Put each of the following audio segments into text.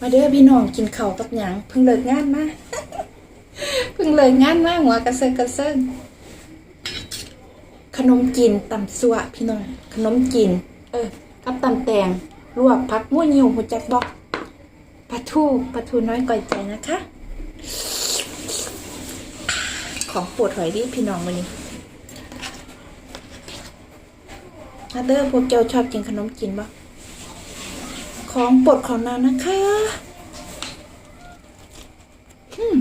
มาเด้อพี่น้องกินข้าวกับหยังเพิ่งเลิกงานมาเพิ่งเลิกงานมาหัวกระเซิงกระเซิงขนมจีนตำสัวพี่น้องขนมจีนเออ กับตำแตงลวกผักมั่วยิวหัวจักบอกปลาทูปลาทูน้อยก่อยใจนะคะ ของปวดหอยดิพี่น้องวันนี้มาเด้อพวกเจ้าชอบกินขนมจีนบ่ ของปรดของนานนะคะอืม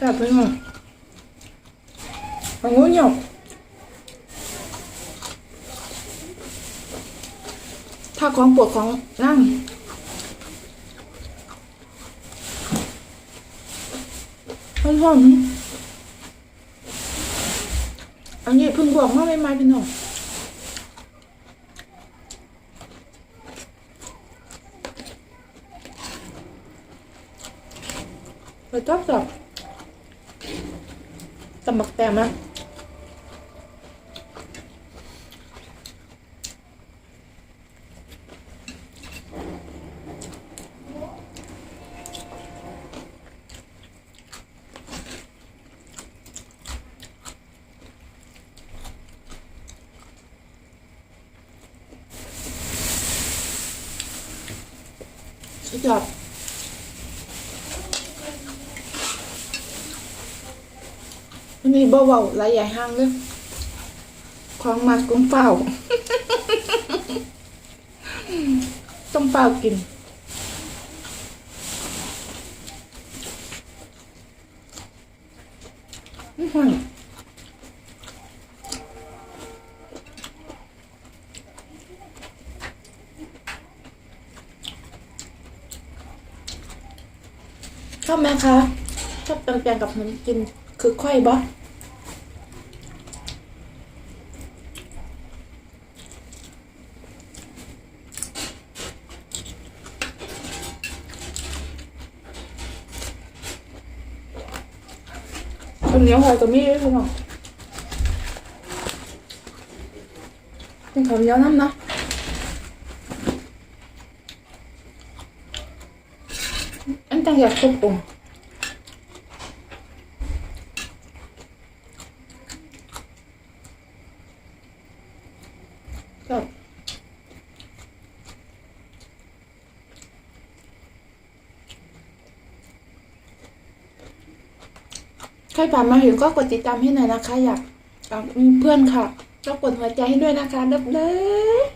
กลับไปหน่อยของงูหยกถ้าของปวดของนั่งหอมหอมอันนี้เพิ่งบอกมาไม่มาพี่น้องไปชอ บสับตำบักแตมนะสุดย อันนี้บ่เบาหลายใหญ่ห้างเลยของมากกุ้งเปล่าต้องเปล่ากินอือหือชอบไหมคะ ชอบตำแตงกับขนมกิน คือค่อยบอคนเนียหอยตัวมีด้วยคุณหมอเป็นข้าวเหนียวน้ำเนาะอันตังอยากคุกตุ่ม ใครผ่านมาเห็นก็กดติดตามให้หน่อยนะคะ อยากมีเพื่อนค่ะก็กดหัวใจให้ด้วยนะคะเลิฟเลิฟ